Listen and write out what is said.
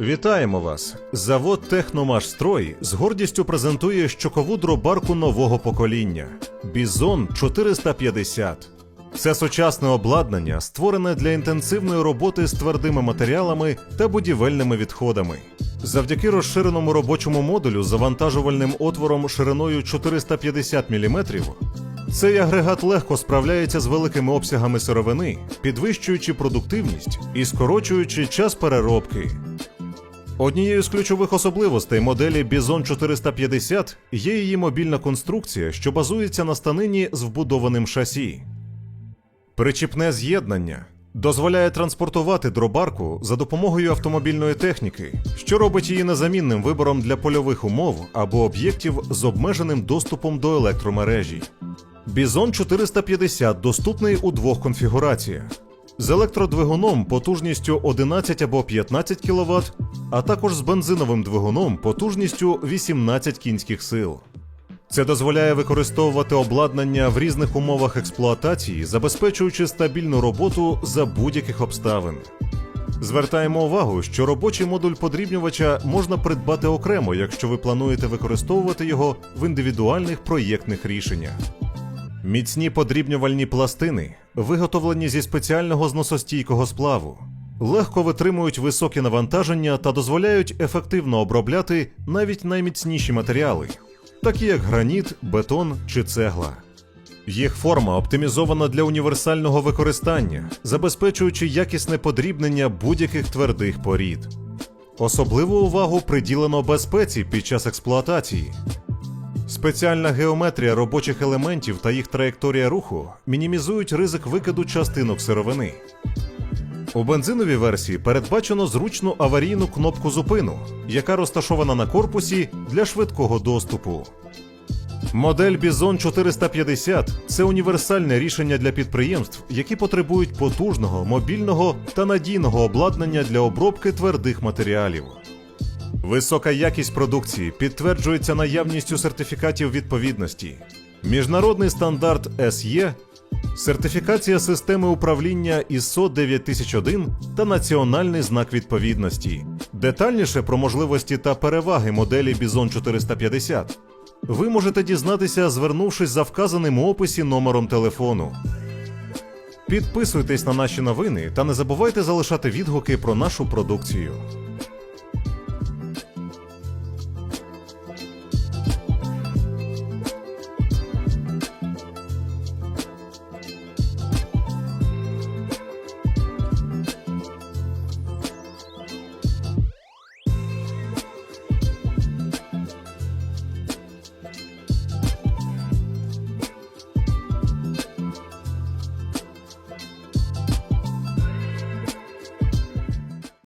Вітаємо вас! Завод Техномашстрой з гордістю презентує щокову дробарку нового покоління Бізон 450. Це сучасне обладнання, створене для інтенсивної роботи з твердими матеріалами та будівельними відходами. Завдяки розширеному робочому модулю завантажувальним отвором шириною 450 мм, цей агрегат легко справляється з великими обсягами сировини, підвищуючи продуктивність і скорочуючи час переробки. Однією з ключових особливостей моделі Bison 450 є її мобільна конструкція, що базується на станині з вбудованим шасі. Причіпне з'єднання дозволяє транспортувати дробарку за допомогою автомобільної техніки, що робить її незамінним вибором для польових умов або об'єктів з обмеженим доступом до електромережі. Bison 450 доступний у двох конфігураціях: з електродвигуном потужністю 11 або 15 кВт, а також з бензиновим двигуном потужністю 18 кінських сил. Це дозволяє використовувати обладнання в різних умовах експлуатації, забезпечуючи стабільну роботу за будь-яких обставин. Звертаємо увагу, що робочий модуль подрібнювача можна придбати окремо, якщо ви плануєте використовувати його в індивідуальних проєктних рішеннях. Міцні подрібнювальні пластини, виготовлені зі спеціального зносостійкого сплаву, легко витримують високі навантаження та дозволяють ефективно обробляти навіть найміцніші матеріали, такі як граніт, бетон чи цегла. Їх форма оптимізована для універсального використання, забезпечуючи якісне подрібнення будь-яких твердих порід. Особливу увагу приділено безпеці під час експлуатації. Спеціальна геометрія робочих елементів та їх траєкторія руху мінімізують ризик викиду частинок сировини. У бензиновій версії передбачено зручну аварійну кнопку зупину, яка розташована на корпусі для швидкого доступу. Модель Bison 450 це універсальне рішення для підприємств, які потребують потужного, мобільного та надійного обладнання для обробки твердих матеріалів. Висока якість продукції підтверджується наявністю сертифікатів відповідності. Міжнародний стандарт SE, сертифікація системи управління ISO 9001 та національний знак відповідності. Детальніше про можливості та переваги моделі Bison 450 ви можете дізнатися, звернувшись за вказаним у описі номером телефону. Підписуйтесь на наші новини та не забувайте залишати відгуки про нашу продукцію.